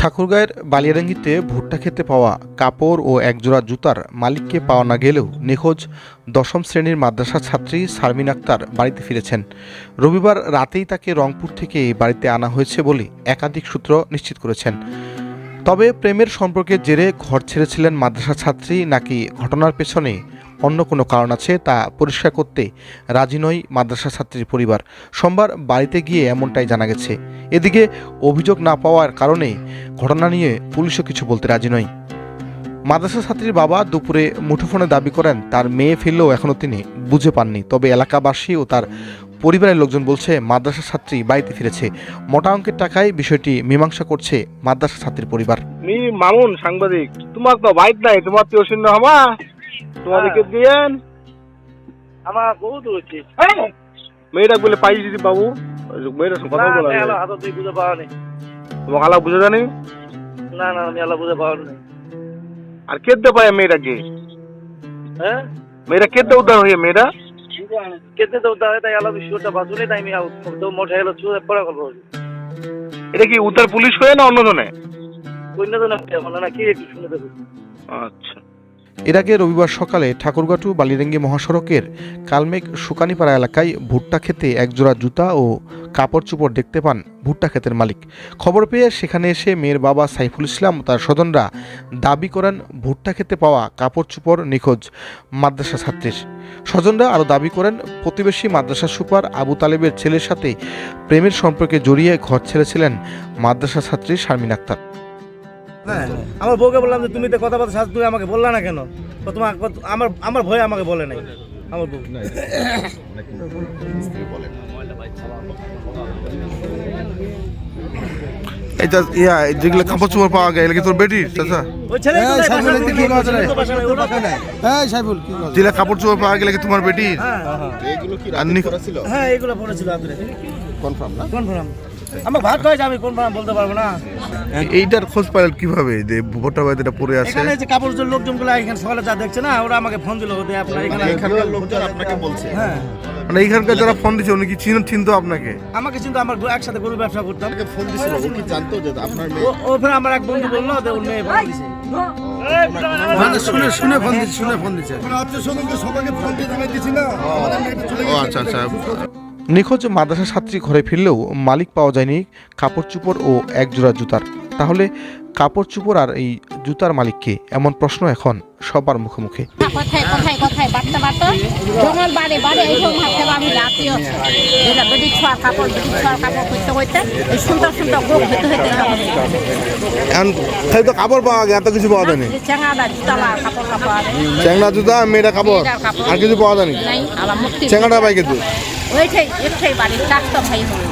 ঠাকুরগাঁয়ের বালিয়াডাঙ্গিতে ভুট্টা খেতে পাওয়া কাপড় ও একজোড়া জুতার মালিককে পাওয়া না গেলেও নিখোঁজ দশম শ্রেণির মাদ্রাসা ছাত্রী শারমিন আক্তার বাড়িতে ফিরেছেন। রবিবার রাতেই তাকে রংপুর থেকে বাড়িতে আনা হয়েছে বলে একাধিক সূত্র নিশ্চিত করেছেন। তবে প্রেমের সম্পর্কের জেরে ঘর ছেড়েছিলেন মাদ্রাসা ছাত্রী নাকি ঘটনার পেছনে অন্য কোনো কারণ আছে তা পরিষ্কার করতে রাজি নয় মাদ্রাসা ছাত্রীর পরিবার। সোমবার বাড়িতে গিয়ে এমনটাই জানা গেছে। এদিকে অভিযোগ না পাওয়ার কারণে ঘটনা নিয়ে পুলিশও কিছু বলতে রাজি নয়। মাদ্রাসা ছাত্রীর বাবা দুপুরে মুঠোফোনে দাবি করেন তার মেয়ে ফিরলেও এখনও তিনি বুঝে পাননি। তবে এলাকাবাসী ও তার পরিবারের লোকজন বলছে মাদ্রাসা ছাত্রী বাড়িতে ফিরেছে। মোটা অঙ্কের টাকায় বিষয়টি মীমাংসা করছে মাদ্রাসা ছাত্রীর পরিবার। মি মামুন সাংবাদিক তোমার তো বাইক নাই তোমার তো শূন্য হবা তোমাদেরকে দিয়েন। আমার বহুত হচ্ছে মেয়েটা বলে পাই যদি বাবু মেয়েটার সঙ্গে কথা বলা না হাত তুই বুঝে পাওয়া নেই তোমাকে বুঝে জানি? না না আমি আল্লাহ বুঝে পাওয়া নেই আর কেটে পায় মেয়েটাকে হ্যাঁ? মেয়েটা কেটে উদ্ধার হয়ে মেয়েটা কেতে তো তাই তাই আল্লাহ বিশ্বটা বাঁচুনি তাই আমি তো মোটা চুয়ে পড়া করব এটা কি উত্তর পুলিশ হয়ে না অন্য জনে অন্য তো না না কি একটু শুনে দেবো আচ্ছা। এর আগে রবিবার সকালে ঠাকুরগাটু বালিরেঙ্গি মহাসড়কের কালমেঘ সুকানিপাড়া এলাকায় ভুট্টা খেতে একজোড়া জুতা ও কাপড় চোপড় দেখতে পান ভুট্টা ক্ষেতের মালিক। খবর পেয়ে সেখানে এসে মেয়ের বাবা সাইফুল ইসলাম তার স্বজনরা দাবি করেন, ভুট্টা খেতে পাওয়া কাপড় চোপড় নিখোঁজ মাদ্রাসা ছাত্রীর। স্বজনরা আরও দাবি করেন, প্রতিবেশী মাদ্রাসা সুপার আবু তালেবের ছেলের সাথে প্রেমের সম্পর্কে জড়িয়ে ঘর ছেড়েছিলেন মাদ্রাসা ছাত্রী শারমিন আক্তার। হ্যাঁ আমার বউকে বললাম যে তুমি তো কথা বলতে সাথে তুমি আমাকে বললা না কেন? তো তোমার আমার আমার ভয় আমাকে বলে নাই। আমার বউ। এটা ইয়া যেগুলো কাপড় চোপড় পাওয়া গেল কি তোর বেটির চাচা? যেগুলো কাপড় চোপড় পাওয়া গেল কি তোমার বেটির? হ্যাঁ। এইগুলো পড়েছিল কনফার্ম না? কনফার্ম আমার ভাত হয়েছে আমি কনফার্ম বলতে পারব না। এইটার খোঁজ পাইলেন কীভাবে? যে ভোটা বাড়িতে এটা পড়ে আছে? এখানে যে কাপড় যে লোকজনগুলো এখানে সকালে যা দেখছে না ওরা আমাকে ফোন দিল ওদের আপনার এখানে এখানকার লোকজন আপনাকে বলছে। হ্যাঁ। মানে এইখানকার যারা ফোন দিচ্ছে উনি কি চিন চিনতো আপনাকে? আমাকে কিন্তু আমার একসাথে গরু ব্যবসা করতাম। ফোন দিছিল ও কি জানতো যে আপনার ও ও ফের আমার এক বন্ধু বলল যে ওর মেয়ে ফোন দিছে। মানে শুনে শুনে ফোন দিচ্ছে শুনে ফোন দিচ্ছে। সবাইকে ফোন দিয়ে দিছি না। ও আচ্ছা আচ্ছা। নিখোঁজ মাদ্রাসা ছাত্রী ঘরে ফিরলেও মালিক পাওয়া যায়নি কাপড় চোপড় ও একজোড়া জুতার। তাহলে কাপড় চোপড় আর এই জুতার মালিককে এমন প্রশ্ন এখন সবার মুখে মুখে কাপড় পাওয়া এত কিছু পাওয়া যায়নি। চ্যাংড়া জুতা মেয়েটা কাপড় আর কিছু পাওয়া যায়নি। নাই 我也可以也可以把你当做朋友